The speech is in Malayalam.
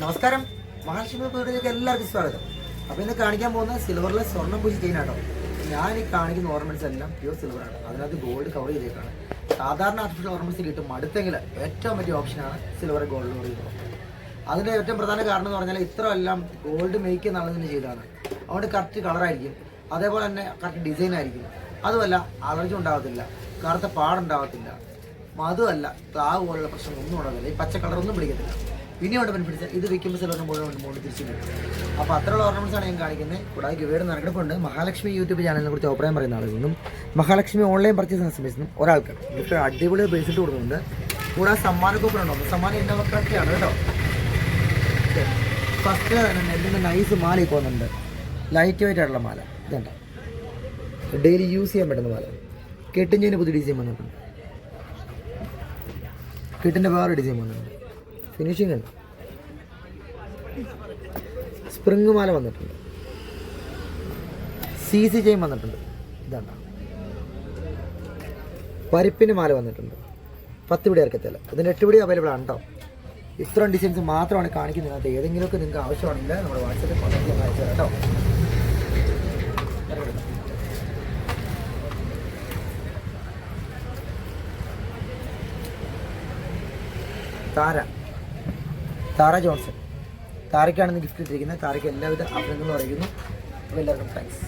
നമസ്കാരം. മഹാലക്ഷ്മി വീടിലേക്ക് എല്ലാവർക്കും സ്വാഗതം. അപ്പോൾ ഇന്ന് കാണിക്കാൻ പോകുന്ന സിൽവറിലെ സ്വർണം പൂജ ചെയ്യാനാട്ടോ ഞാൻ ഈ കാണിക്കുന്ന ഓർണമെന്റ്സ് എല്ലാം പ്യൂർ ആണ്. അതിനകത്ത് ഗോൾഡ് കവർ ചെയ്തേക്കാണ്. സാധാരണ ആർട്ടിഫിഷ്യൽ ഓർണമെന്റ്സ് കിട്ടും. അടുത്തെങ്കിൽ ഏറ്റവും വലിയ ഓപ്ഷനാണ് സിൽവർ ഗോൾഡ് കവർ ചെയ്യുന്നത്. അതിന്റെ ഏറ്റവും പ്രധാന കാരണം എന്ന് പറഞ്ഞാൽ ഇത്ര എല്ലാം ഗോൾഡ് മേക്ക് ചെയ്യുന്ന ചെയ്തതാണ്. അതുകൊണ്ട് കറക്റ്റ് കളറായിരിക്കും അതേപോലെ തന്നെ കറക്റ്റ് ഡിസൈൻ ആയിരിക്കും. അതുമല്ല അലർജി ഉണ്ടാകത്തില്ല. കറുത്ത പാടുണ്ടാകത്തില്ല. അതുമല്ല താവ് പോലുള്ള പ്രശ്നം ഒന്നും ഉണ്ടാകില്ല ഈ പച്ച കളറൊന്നും പിടിക്കത്തില്ല. പിന്നെയുണ്ട് ബെനിഫിറ്റ്സ് ഇത് വിൽക്കുമ്പോൾ ചിലർക്ക് മുഴുവൻ മുകളിൽ തിരിച്ചു കിട്ടും. അപ്പോൾ അത്രയുള്ള ആണ് ഞാൻ കാണിക്കുന്നത്. കൂടാതെ ഗിവേഡ് നടക്കിടപ്പുണ്ട് മഹാലക്ഷ്മി യൂട്യൂബ് ചാനലിനെ കുറിച്ച് അഭിപ്രായം പറയുന്ന ആളുകളും മഹാലക്ഷ്മി ഓൺലൈൻ പർച്ചേസ് സമയത്തും ഒരാൾക്ക് ഗിഫ്റ്റ് അടിപൊളി ബേസിട്ട് കൊടുക്കുന്നുണ്ട്. കൂടാതെ സമ്മാന കൂപ്പൺ ഉണ്ടോ? സമ്മാനം ഇന്നവക്കാണ് കേട്ടോ. ഫസ്റ്റ് തന്നെ നെല്ലിന്റെ നൈസ് മാല പോകുന്നുണ്ട് ലൈറ്റ് വെയിറ്റ് ആയിട്ടുള്ള മാല. ഇതുണ്ട്. ഡെയിലി യൂസ് ചെയ്യാൻ പറ്റുന്ന മാല. കെട്ടിഞ്ചിന് പുതിയ ഡിസൈൻ വന്നിട്ടുണ്ട്. കെട്ടിന്റെ വേറെ ഡിസൈൻ വന്നിട്ടുണ്ട്. ഫിനിഷിംഗ് ഉണ്ട്. സ്പ്രിങ് മാല വന്നിട്ടുണ്ട്. സി സി ചെയിൻ വന്നിട്ടുണ്ട്. ഇതാണ്. പരിപ്പിന് മാല വന്നിട്ടുണ്ട്. പത്ത് പിടി ഇറക്കത്തില്ല ഇതിന് എട്ട് പിടി അവൈലബിൾ ആണ് കേട്ടോ ഇത്രയും ഡിസൈൻസ് മാത്രമാണ് കാണിക്കുന്നത്. അതിനകത്ത് ഏതെങ്കിലുമൊക്കെ നിങ്ങൾക്ക് ആവശ്യമാണെങ്കിൽ നമ്മുടെ വാട്സപ്പിൽ കോൺടാക്ട് ചെയ്യാൻ അയച്ചു കേട്ടോ താര. താര ജോൺസൺ. താരയ്ക്കാണ് ഇന്ന് ഗിഫ്റ്റ് ഇട്ടിരിക്കുന്നത്. താരയ്ക്ക് എല്ലാവിധ അഭിനന്ദനങ്ങളും അറിയിക്കുന്നു അപ്പോൾ എല്ലാവർക്കും താങ്ക്സ്